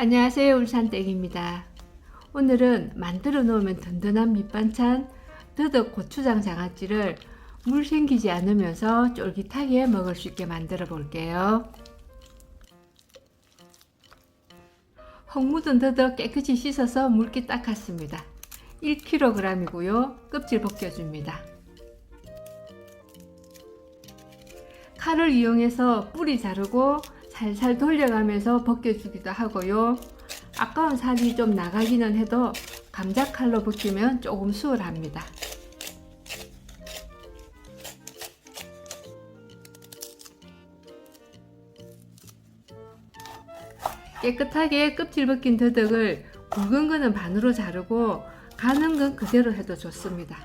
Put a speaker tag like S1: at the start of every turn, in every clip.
S1: 안녕하세요 울산댁입니다. 오늘은 만들어 놓으면 든든한 밑반찬 더덕 고추장 장아찌를 물 생기지 않으면서 쫄깃하게 먹을 수 있게 만들어 볼게요. 흙 묻은 더덕 깨끗이 씻어서 물기 닦았습니다. 1kg이고요. 껍질 벗겨줍니다. 칼을 이용해서 뿌리 자르고 살살 돌려가면서 벗겨주기도 하고요. 아까운 살이 좀 나가기는 해도 감자 칼로 벗기면 조금 수월합니다. 깨끗하게 껍질 벗긴 더덕을 굵은 거는 반으로 자르고 가는 건 그대로 해도 좋습니다.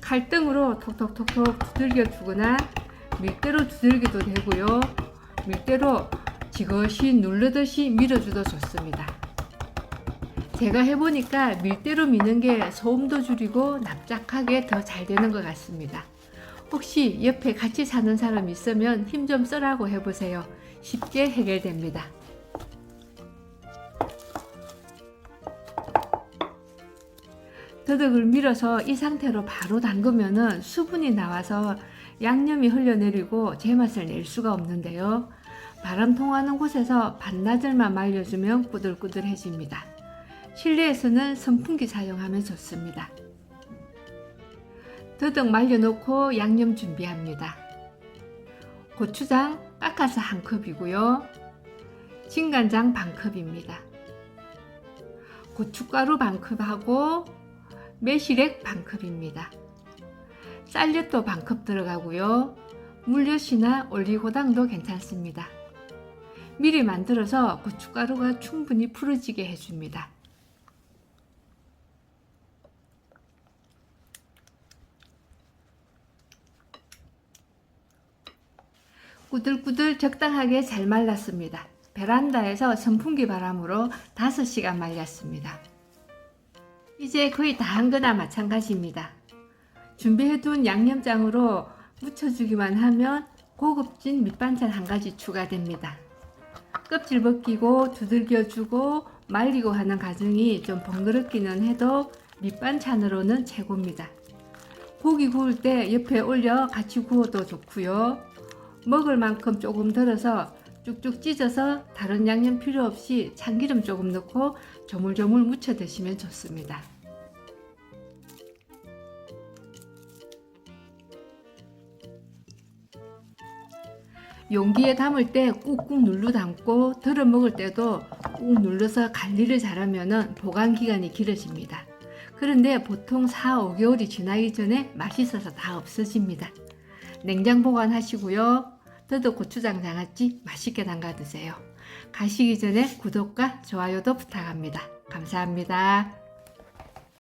S1: 칼등으로 톡톡톡톡 두들겨 주거나 밀대로 두들기도 되고요. 밀대로 지그시 누르듯이 밀어줘도 좋습니다. 제가 해보니까 밀대로 미는 게 소음도 줄이고 납작하게 더 잘 되는 것 같습니다. 혹시 옆에 같이 사는 사람 있으면 힘좀 쓰라고 해보세요. 쉽게 해결됩니다. 더덕을 밀어서 이 상태로 바로 담그면은 수분이 나와서 양념이 흘러내리고 제맛을 낼 수가 없는데요. 바람 통하는 곳에서 반나절만 말려주면 꾸들꾸들해집니다. 실내에서는 선풍기 사용하면 좋습니다. 더덕 말려놓고 양념 준비합니다. 고추장 깎아서 한 컵이고요. 진간장 반 컵입니다. 고춧가루 반 컵하고 매실액 반 컵입니다. 쌀엿도 반컵 들어가고요. 물엿이나 올리고당도 괜찮습니다. 미리 만들어서 고춧가루가 충분히 풀어지게 해줍니다. 꾸들꾸들 적당하게 잘 말랐습니다. 베란다에서 선풍기 바람으로 5시간 말렸습니다. 이제 거의 다 한 거나 마찬가지입니다. 준비해둔 양념장으로 묻혀주기만 하면 고급진 밑반찬 한 가지 추가됩니다. 껍질 벗기고 두들겨주고 말리고 하는 과정이 좀 번거롭기는 해도 밑반찬으로는 최고입니다. 고기 구울 때 옆에 올려 같이 구워도 좋고요. 먹을 만큼 조금 덜어서 쭉쭉 찢어서 다른 양념 필요 없이 참기름 조금 넣고 조물조물 무쳐 드시면 좋습니다. 용기에 담을 때 꾹꾹 눌러 담고 덜어 먹을 때도 꾹 눌러서 관리를 잘하면 보관 기간이 길어집니다. 그런데 보통 4, 5개월이 지나기 전에 맛있어서 다 없어집니다. 냉장 보관하시고요. 더덕 고추장 장아찌 맛있게 담가 드세요. 가시기 전에 구독과 좋아요도 부탁합니다. 감사합니다.